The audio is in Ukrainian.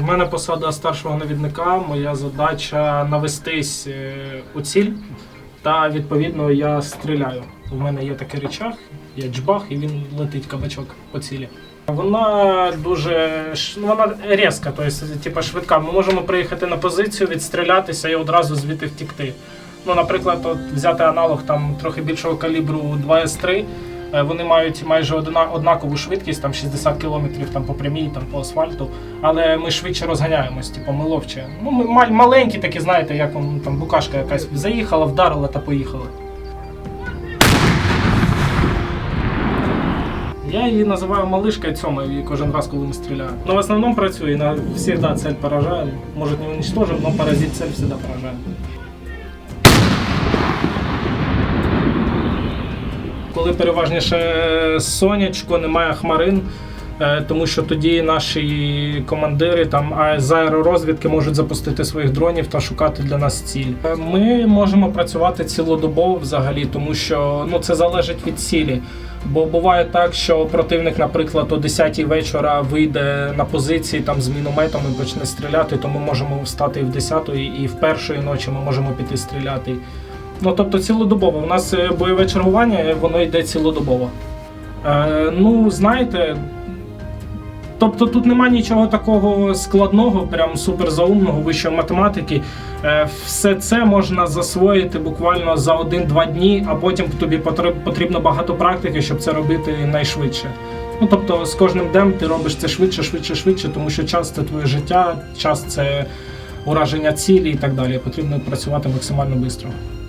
мене посада старшого навідника. Моя задача навестись е, у ціль, та відповідно я стріляю. У мене є такий речах, є джбах, і він летить кабачок по цілі. Вона дуже ну, вона різка, тобто, типу, швидка. Ми можемо приїхати на позицію, відстрілятися і одразу звідти втікти. Ну, наприклад, от взяти аналог там трохи більшого калібру 2С3. Е, Вони мають майже однакову швидкість, там 60 км там, по прямій, там, по асфальту, але ми швидше розганяємось, типу, ми ловче. Ну, ми мал- маленькі такі, знаєте, як там букашка якась заїхала, вдарила та поїхала. Я її називаю малишкою цьомою кожен раз, коли ми стріляємо. Ну, в основному працює, на завжди цель поражає. Може не уничтожим, але паразит цель завжди поражає. Коли переважніше сонячко, немає хмарин, е, тому що тоді наші командири там з аеророзвідки можуть запустити своїх дронів та шукати для нас ціль. Е, Ми можемо працювати цілодобово взагалі, тому що ну це залежить від цілі. Бо буває так, що противник, наприклад, о 10 вечора вийде на позиції там з мінометом і почне стріляти, то ми можемо встати і в 10 і в першої ночі ми можемо піти стріляти. Ну, тобто цілодобово. У нас е, бойове чергування, воно йде цілодобово. Е, ну, знаєте, тобто тут нема нічого такого складного, прям суперзаумного, вищої математики. Е, все це можна засвоїти буквально за один-два дні, а потім тобі потрібно багато практики, щоб це робити найшвидше. Ну, тобто, з кожним днем ти робиш це швидше, швидше, швидше, тому що час це твоє життя, час це ураження цілі і так далі. Потрібно працювати максимально швидко.